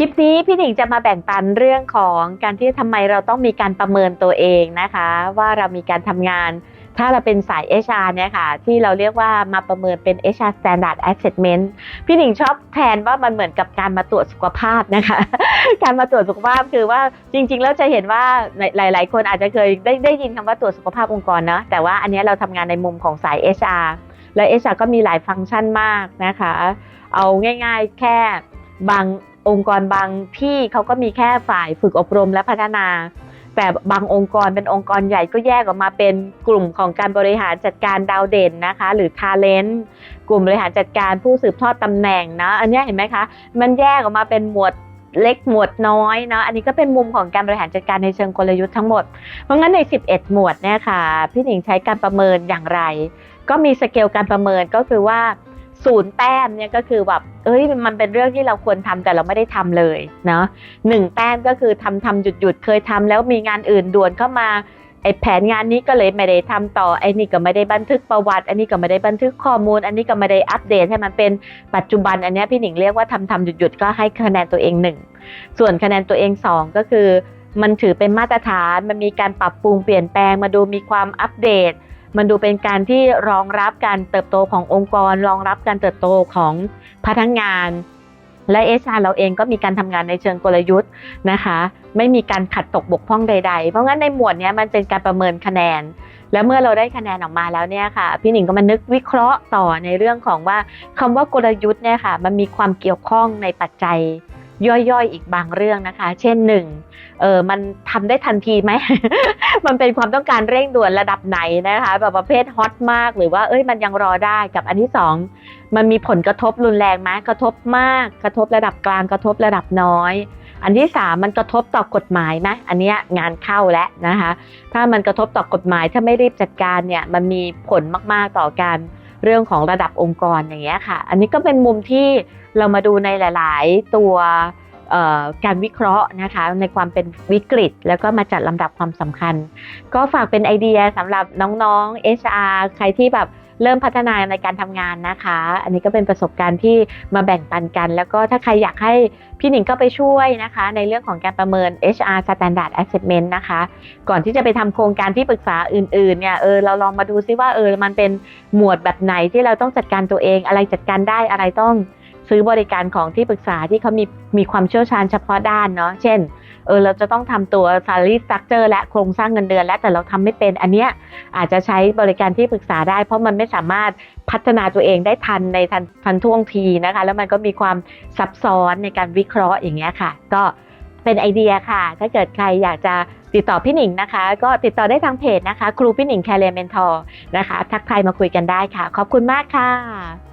ลิปนี้พี่หนิงจะมาแบ่งปันเรื่องของการที่ทำไมเราต้องมีการประเมินตัวเองนะคะ ว่าเรามีการทำงาน ถ้าเราเป็นสาย HR เนี่ยค่ะ ที่เราเรียกว่ามาประเมินเป็น HR Standard Assessment พี่หนิงชอบแทนว่ามันเหมือนกับการมาตรวจสุขภาพนะคะ การมาตรวจสุขภาพคือว่าจริงๆแล้วจะเห็นว่าหลาย ๆ คนอาจจะเคยได้ได้ยินคำว่าตรวจสุขภาพองค์กรเนาะแต่ว่าอันนี้เราทำงานในมุมของสาย HR และ HR ก็มีหลายฟังก์ชันมากนะคะ เอาง่าย ๆ แค่บาง องค์กรบางที่เขาก็มีแค่ฝ่ายฝึกอบรมและพัฒนา แต่บางองค์กรเป็นองค์กรใหญ่ก็แยกออกมาเป็นกลุ่มของการบริหารจัดการดาวเด่นนะคะ หรือ Talent กลุ่มบริหารจัดการผู้สืบทอดตำแหน่งนะอันนี้เห็นไหมคะมันแยกออกมาเป็นหมวดเล็กหมวดน้อยเนาะอันนี้ก็เป็นมุมของการบริหารจัดการในเชิงกลยุทธ์ทั้งหมด เพราะงั้นใน 11 หมวดเนี่ยค่ะพี่หนิงใช้การประเมินอย่างไร ก็มีสเกลการประเมินก็คือว่า ศูนย์แต้มเนี่ยก็คือแบบเอ้ยมันเป็นเรื่องที่เราควรทำแต่เราไม่ได้ทำเลยเนาะหนึ่งแต้มก็คือทำทำหยุดหยุดเคยทำแล้วมีงานอื่นด่วนเข้ามาไอ้แผนงานนี้ก็เลยไม่ได้ทำต่อไอ้นี่ก็ไม่ได้บันทึกประวัติ อันนี้ก็ไม่ได้บันทึกข้อมูล อันนี้ก็ไม่ได้อัปเดตให้มันเป็นปัจจุบัน อันนี้พี่หนิงเรียกว่าทำทำหยุดหยุดก็ให้คะแนนตัวเองหนึ่งส่วนคะแนนตัวเองสองก็คือ มันถือเป็นมาตรฐานมันมีการปรับปรุงเปลี่ยนแปลงมาดูมีความอัปเดต มันดูเป็นการที่รองรับการเติบโตขององค์กร รองรับการเติบโตของพนักงาน และเอชาเราเองก็มีการทำงานในเชิงกลยุทธ์นะคะ ไม่มีการขัดตกบกพร่องใด ๆ เพราะงั้นในหมวดนี้มันเป็นการประเมินคะแนน แล้วเมื่อเราได้คะแนนออกมาแล้วเนี่ยค่ะ พี่หนิงก็มานึกวิเคราะห์ต่อในเรื่องของว่าคำว่ากลยุทธ์เนี่ยค่ะ มันมีความเกี่ยวข้องในปัจจัย ย่อยๆ อีกบางเรื่องนะคะ เช่นหนึ่งเออมันทำได้ทันทีไหม มันเป็นความต้องการเร่งด่วนระดับไหนนะคะแบบประเภทฮอตมากหรือว่าเอ้ยมันยังรอได้กับอันที่สองมันมีผลกระทบรุนแรงไหมกระทบมาก กระทบระดับกลางกระทบระดับน้อย อันที่สามมันกระทบต่อกฎหมายไหมอันนี้งานเข้าแล้วนะคะ ถ้ามันกระทบต่อกฎหมายถ้าไม่รีบจัดการเนี่ยมันมีผลมากๆต่อการ เรื่องของระดับองค์กรอย่างเงี้ยค่ะ อันนี้ก็เป็นมุมที่เรามาดูในหลาย ๆ ตัวการวิเคราะห์นะคะในความเป็นวิกฤต แล้วก็มาจัดลำดับความสำคัญ ก็ฝากเป็นไอเดียสำหรับน้องๆ HR ใครที่แบบ เริ่มพัฒนาในการทำงานนะคะ อันนี้ก็เป็นประสบการณ์ที่มาแบ่งปันกัน แล้วก็ถ้าใครอยากให้พี่หนิงก็ไปช่วยนะคะ ในเรื่องของการประเมิน HR Standard Assessment นะคะ ก่อนที่จะไปทำโครงการที่ปรึกษาอื่นๆเนี่ยเออเราลองมาดูซิว่าเออมันเป็นหมวดแบบไหนที่เราต้องจัดการตัวเองอะไรจัดการได้อะไรต้อง ซื้อบริการของที่ปรึกษาที่เขามีมีความเชี่ยวชาญเฉพาะด้านเนาะเช่นเออเราจะต้องทำตัว salary structure และโครงสร้างเงินเดือน และแต่เราทำไม่เป็นอันเนี้ยอาจจะใช้บริการที่ปรึกษาได้ เพราะมันไม่สามารถพัฒนาตัวเองได้ทันในทันทันท่วงทีนะคะ แล้วมันก็มีความซับซ้อนในการวิเคราะห์อย่างเงี้ยค่ะ ก็เป็นไอเดียค่ะ ถ้าเกิดใครอยากจะติดต่อพี่หนิงนะคะ ก็ติดต่อได้ทางเพจนะคะ ครูพี่หนิงแคเรียเมนทอร์นะคะ ทักทายมาคุยกันได้ค่ะ ขอบคุณมากค่ะ